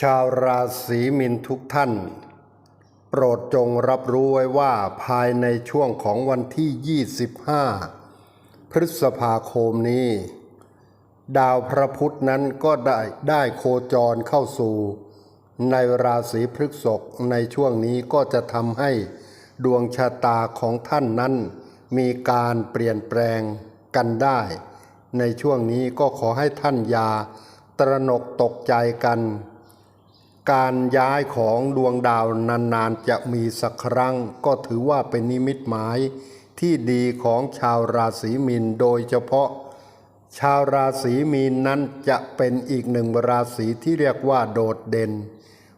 ชาวราศีมินทุกท่าน โปรดจงรับรู้ไว้ว่าภายในช่วงของวันที่ 25 พฤษภาคมนี้ ดาวพระพุธนั้นก็ได้ได้โคจรเข้าสู่ ในราศีพฤษภในช่วงนี้ก็จะทำให้ดวงชะตาของท่านนั้น มีการเปลี่ยนแปลงกันได้ ในช่วงนี้ก็ขอให้ท่านอย่าตระหนกตกใจกัน การย้ายของดวงดาวนานๆจะมีสักครั้ง ก็ถือว่าเป็นนิมิตหมายที่ดีของชาวราศีมีนโดยเฉพาะ ชาวราศีมีนนั้นจะเป็นอีกหนึ่งราศีที่เรียกว่าโดดเด่น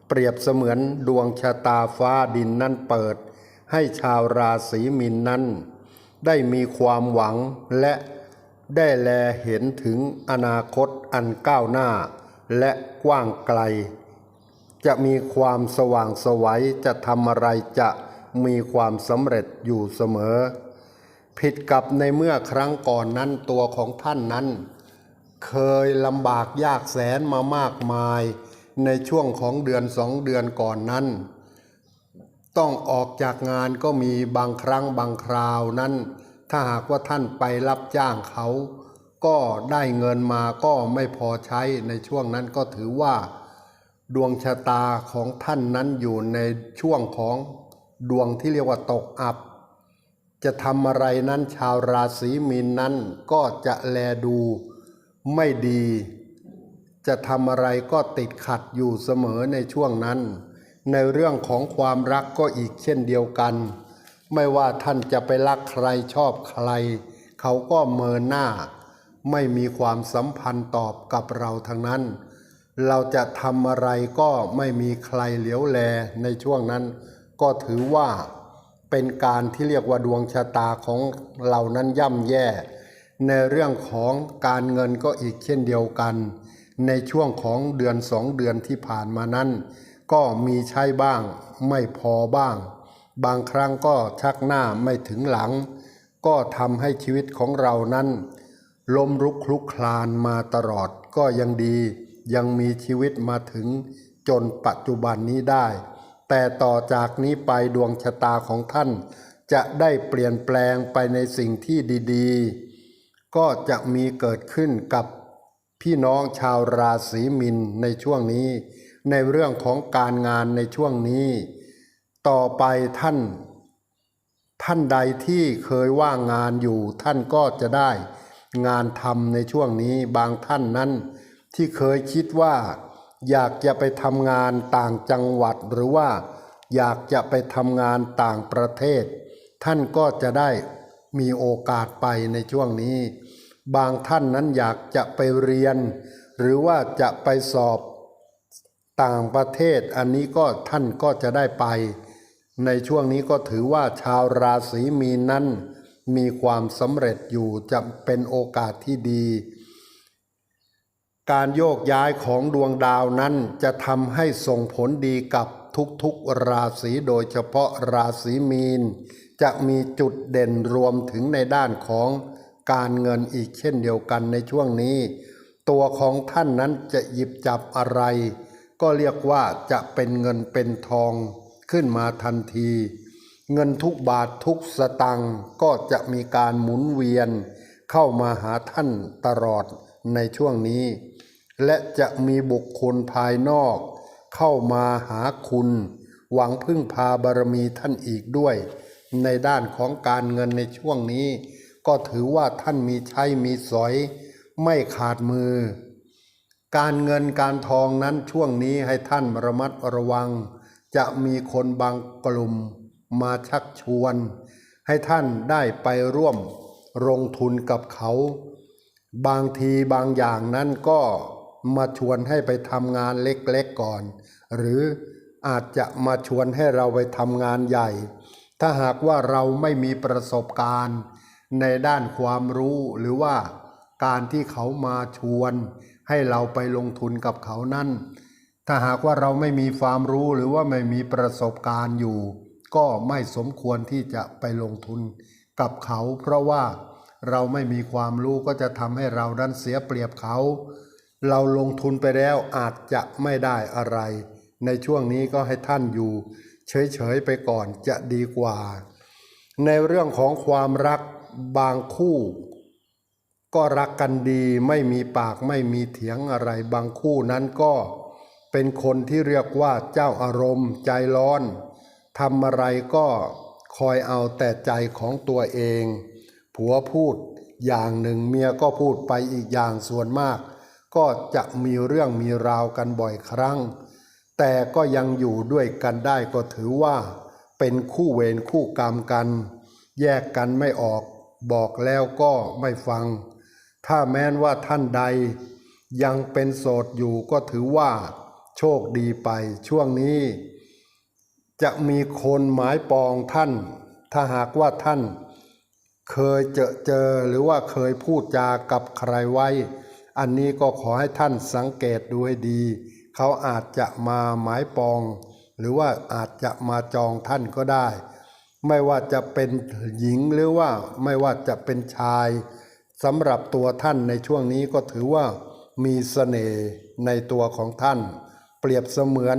เปรียบเสมือนดวงชะตาฟ้าดินนั้นเปิด ให้ชาวราศีมีนนั้น ได้มีความหวังและได้แลเห็นถึงอนาคตอันก้าวหน้า และกว้างไกล จะมีความสว่างสวัยจะทำอะไรจะมีความสำเร็จอยู่เสมอ ผิดกับในเมื่อครั้งก่อนนั้นตัวของท่านนั้น เคยลำบากยากแสนมามากมาย ในช่วงของเดือนสองเดือนก่อนนั้น ต้องออกจากงานก็มีบางครั้งบางคราวนั้น ถ้าหากว่าท่านไปรับจ้างเขา ก็ได้เงินมาก็ไม่พอใช้ในช่วงนั้นก็ถือว่า ดวงชะตาของท่านนั้นอยู่ในช่วงของดวงที่เรียกว่าตกอับ จะทำอะไรนั้นชาวราศีมีนนั้นก็จะแลดูไม่ดี จะทำอะไรก็ติดขัดอยู่เสมอในช่วงนั้น ในเรื่องของความรักก็อีกเช่นเดียวกัน ไม่ว่าท่านจะไปรักใครชอบใคร เขาก็เมินหน้า ไม่มีความสัมพันธ์ตอบกับเราทั้งนั้น เราจะทำอะไรก็ไม่มีใครเหลียวแลในช่วงนั้น ก็ถือว่าเป็นการที่เรียกว่าดวงชะตาของเรานั้นย่ำแย่ ในเรื่องของการเงินก็อีกเช่นเดียวกัน ในช่วงของเดือนสองเดือนที่ผ่านมานั้น ก็มีใช้บ้างไม่พอบ้าง บางครั้งก็ชักหน้าไม่ถึงหลัง ก็ทำให้ชีวิตของเรานั้นล้มลุกคลุกคลานมาตลอดก็ยังดี ยังมีชีวิตมาถึงจนปัจจุบันนี้ได้ แต่ต่อจากนี้ไปดวงชะตาของท่าน จะได้เปลี่ยนแปลงไปในสิ่งที่ดีๆ ก็จะมีเกิดขึ้นกับพี่น้องชาวราศีมินในช่วงนี้ ในเรื่องของการงานในช่วงนี้ ต่อไปท่าน ท่านใดที่เคยว่างงานอยู่ ท่านก็จะได้งานทำในช่วงนี้บางท่านนั้น ที่เคยคิดว่า อยากจะไปทำงานต่างจังหวัดหรือว่า อยากจะไปทำงานต่างประเทศ ท่านก็จะได้มีโอกาสไปในช่วงนี้ บางท่านนั้นอยากจะไปเรียน หรือว่าจะไปสอบต่างประเทศ อันนี้ก็ท่านก็จะได้ไป ในช่วงนี้ก็ถือว่าชาวราศีมีนนั้น มีความสำเร็จอยู่จะเป็นโอกาสที่ดี การโยกย้ายของดวงดาวนั้นจะทำให้ส่งผลดีกับทุกๆราศีโดยเฉพาะราศีมีน จะมีจุดเด่นรวมถึงในด้านของการเงินอีกเช่นเดียวกันในช่วงนี้ ตัวของท่านนั้นจะหยิบจับอะไร ก็เรียกว่าจะเป็นเงินเป็นทองขึ้นมาทันที เงินทุกบาททุกสตังค์ก็จะมีการหมุนเวียน เข้ามาหาท่านตลอดในช่วงนี้ และจะมีบุคคลภายนอก เข้ามาหาคุณ หวังพึ่งพาบารมีท่านอีกด้วย ในด้านของการเงินในช่วงนี้ ก็ถือว่าท่านมีใช้มีสอย ไม่ขาดมือ การเงินการทองนั้นช่วงนี้ให้ท่านระมัดระวัง จะมีคนบางกลุ่มมาชักชวน ให้ท่านได้ไปร่วมลงทุนกับเขา บางทีบางอย่างนั้นก็ มาชวนให้ไปทำงานเล็กๆก่อน หรืออาจจะมาชวนให้เราไปทำงานใหญ่ ถ้าหากว่าเราไม่มีประสบการณ์ ในด้านความรู้หรือว่าการที่เขามาชวน ให้เราไปลงทุนกับเขานั่น ถ้าหากว่าเราไม่มีความรู้หรือว่าไม่มีประสบการณ์อยู่ ก็ไม่สมควรที่จะไปลงทุนกับเขา เพราะว่าเราไม่มีความรู้ก็จะทำให้เรานั้นเสียเปรียบเขา เราลงทุนไปแล้วอาจจะไม่ได้อะไร ในช่วงนี้ก็ให้ท่านอยู่ เฉย ๆ ไปก่อนจะดีกว่า ในเรื่องของความรักบางคู่ ก็รักกันดีไม่มีปากไม่มีเถียงอะไร บางคู่นั้นก็เป็นคนที่เรียกว่าเจ้าอารมณ์ใจร้อนทำอะไรก็คอยเอาแต่ใจของตัวเอง ผัวพูดอย่างหนึ่งเมียก็พูดไปอีกอย่างส่วนมาก ก็จะมีเรื่องมีราวกันบ่อยครั้ง แต่ก็ยังอยู่ด้วยกันได้ก็ถือว่า เป็นคู่เวรคู่กรรมกัน แยกกันไม่ออก บอกแล้วก็ไม่ฟัง ถ้าแม้นว่าท่านใด ยังเป็นโสดอยู่ก็ถือว่า โชคดีไปช่วงนี้ จะมีคนหมายปองท่าน ถ้าหากว่าท่าน เคยเจอเจอหรือว่าเคยพูดจากับใครไว้ อันนี้ก็ขอให้ท่านสังเกตดูให้ดี เขาอาจจะมาหมายปอง หรือว่าอาจจะมาจองท่านก็ได้ ไม่ว่าจะเป็นหญิงหรือว่าไม่ว่าจะเป็นชายสำหรับตัวท่านในช่วงนี้ก็ถือว่ามีเสน่ห์ในตัวของท่าน เปรียบเสมือน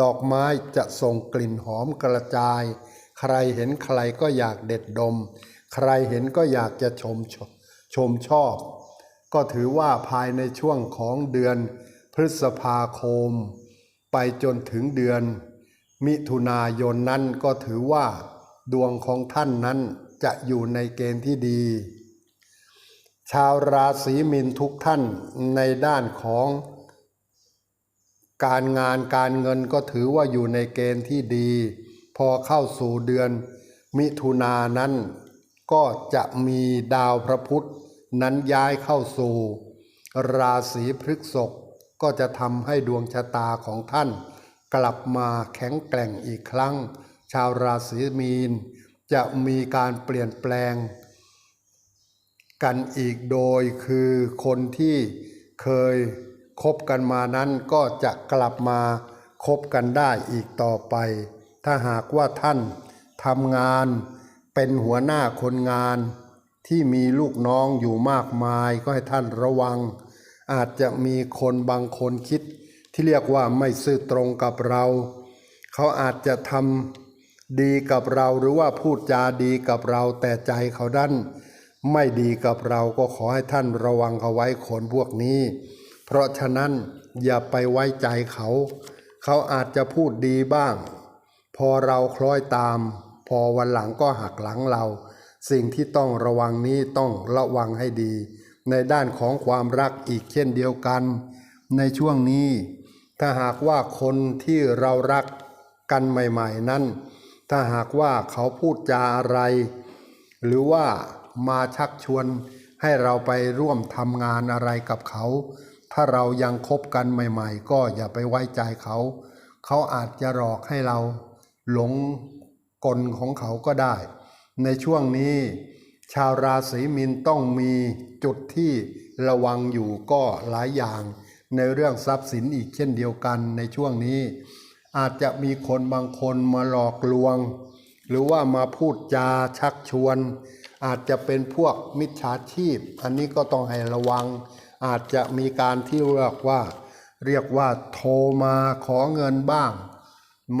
ดอกไม้จะส่งกลิ่นหอมกระจาย ใครเห็นใครก็อยากเด็ดดม ใครเห็นก็อยากจะชมชชมชอบ ก็ถือว่าภายในช่วงของเดือนพฤษภาคม ไปจนถึงเดือน มิถุนายนนั้นก็ถือว่า ดวงของท่านนั้นจะอยู่ในเกณฑ์ที่ดี ชาวราศีมินทุกท่านในด้านของ การงานการเงินก็ถือว่าอยู่ในเกณฑ์ที่ดี พอเข้าสู่เดือนมิถุนานั้นก็จะมีดาวพระพุธ นั้นย้ายเข้าสู่ ราศีพฤษภก็จะทำให้ดวงชะตาของท่าน กลับมาแข็งแกร่งอีกครั้ง ชาวราศีมีน จะมีการเปลี่ยนแปลง กันอีกโดยคือคนที่เคยคบกันมานั้นก็จะกลับมาคบกันได้อีกต่อไป ถ้าหากว่าท่านทำงานเป็นหัวหน้าคนงาน ที่มีลูกน้องอยู่มากมายก็ให้ท่านระวัง อาจจะมีคนบางคนคิด ที่เรียกว่าไม่ซื่อตรงกับเรา เขาอาจจะทำดีกับเราหรือว่าพูดจาดีกับเราแต่ใจเขาดันไม่ดีกับเราก็ขอให้ท่านระวังเขาไว้คนพวกนี้ เพราะฉะนั้นอย่าไปไว้ใจเขา เขาอาจจะพูดดีบ้าง พอเราคล้อยตาม พอวันหลังก็หักหลังเรา สิ่งที่ต้องระวังนี้ต้องระวังให้ดี ในด้านของความรักอีกเช่นเดียวกัน ในช่วงนี้ ถ้าหากว่าคนที่เรารักกันใหม่ ๆ นั้น ถ้าหากว่าเขาพูดจาอะไร หรือว่ามาชักชวนให้เราไปร่วมทำงานอะไรกับเขา ถ้าเรายังคบกันใหม่ ๆ ก็อย่าไปไว้ใจเขา เขาอาจจะหลอกให้เราหลงกลของเขาก็ได้ ในช่วงนี้ ชาวราศีมินต้องมีจุดที่ระวังอยู่ก็หลายอย่าง ในเรื่องทรัพย์สินอีกเช่นเดียวกันในช่วงนี้ อาจจะมีคนบางคนมาหลอกลวง หรือว่ามาพูดจาชักชวน อาจจะเป็นพวกมิจฉาชีพ อันนี้ก็ต้องให้ระวัง อาจจะมีการที่เรียกว่า เรียกว่าโทรมาขอเงินบ้าง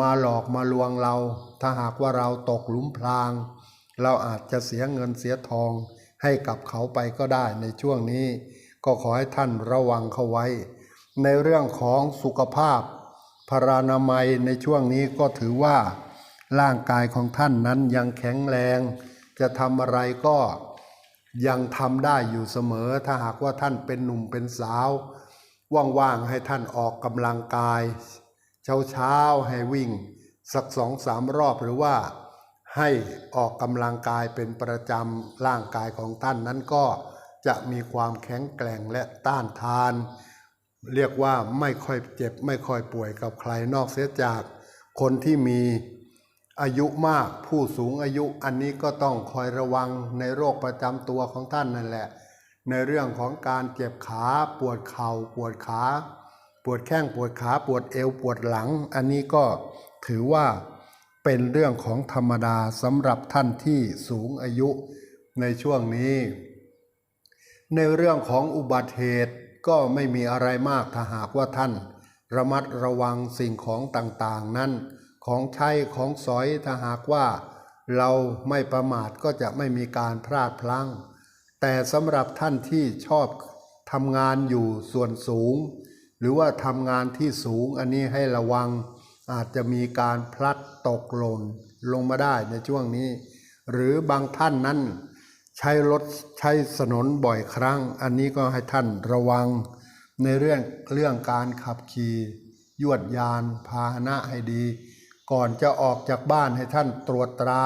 มาหลอกมาลวงเรา ถ้าหากว่าเราตกหลุมพราง เราอาจจะเสียเงินเสียทองให้กับเขาไปก็ได้ในช่วงนี้ ก็ขอให้ท่านระวังเขาไว้ ในเรื่องของสุขภาพพรานามัยในช่วงนี้ก็ถือว่า ร่างกายของท่านนั้นยังแข็งแรง จะทำอะไรก็ยังทำได้อยู่เสมอ ถ้าหากว่าท่านเป็นหนุ่มเป็นสาว ว่างๆ ให้ท่านออกกำลังกาย เช้าๆ ให้วิ่ง สักสองสามรอบหรือว่า ให้ออกกำลังกายเป็นประจำร่างกายของท่านนั้นก็จะมีความแข็งแกร่งและต้านทาน เรียกว่าไม่ค่อยเจ็บไม่ค่อยป่วยกับใครนอกเสียจากคนที่มีอายุมากผู้สูงอายุอันนี้ก็ต้องคอยระวังในโรคประจำตัวของท่านนั่นแหละ ในเรื่องของการเจ็บขาปวดเข่าปวดขา ปวดแข้งปวดขาปวดเอวปวดหลัง อันนี้ก็ถือว่า เป็นเรื่องของธรรมดาสำหรับท่านที่สูงอายุในช่วงนี้ ในเรื่องของอุบัติเหตุก็ไม่มีอะไรมากถ้าหากว่าท่าน ระมัดระวังสิ่งของต่างๆ นั้น ของใช้ของสอยถ้าหากว่า เราไม่ประมาทก็จะไม่มีการพลาดพลั้ง แต่สำหรับท่านที่ชอบทำงานอยู่ส่วนสูง หรือว่าทำงานที่สูงอันนี้ให้ระวัง อาจจะมีการพลัดตกหล่นลงมาได้ในช่วงนี้ หรือบางท่านนั้นใช้รถใช้ถนนบ่อยครั้ง อันนี้ก็ให้ท่านระวังในเรื่องเรื่องการขับขี่ยวดยานพาหนะให้ดี ก่อนจะออกจากบ้านให้ท่านตรวจตรา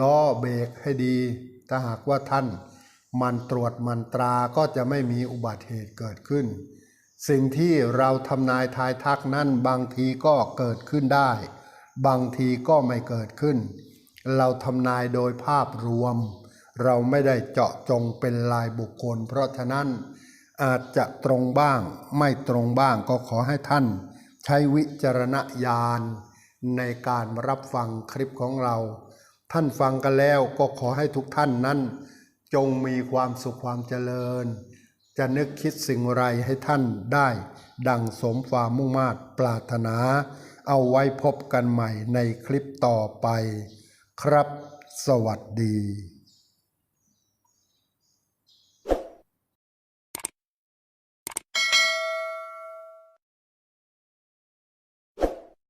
ล้อเบรกให้ดี ถ้าหากว่าท่านมันตรวจมันตราก็จะไม่มีอุบัติเหตุเกิดขึ้น สิ่งที่เราทำนายทายทักนั้นบางทีก็เกิดขึ้นได้ บางทีก็ไม่เกิดขึ้น เราทำนายโดยภาพรวม เราไม่ได้เจาะจงเป็นลายบุคคล เพราะฉะนั้นอาจจะตรงบ้าง ไม่ตรงบ้างก็ขอให้ท่าน ใช้วิจารณญาณในการรับฟังคลิปของเรา ท่านฟังกันแล้วก็ขอให้ทุกท่านนั้น จงมีความสุขความเจริญ จะนึกคิดสิ่งไรให้ท่านได้ ดังสมความมุ่งมา่ปรารถนา เอาไว้พบกันใหม่ในคลิปต่อไป ครับ สวัสดี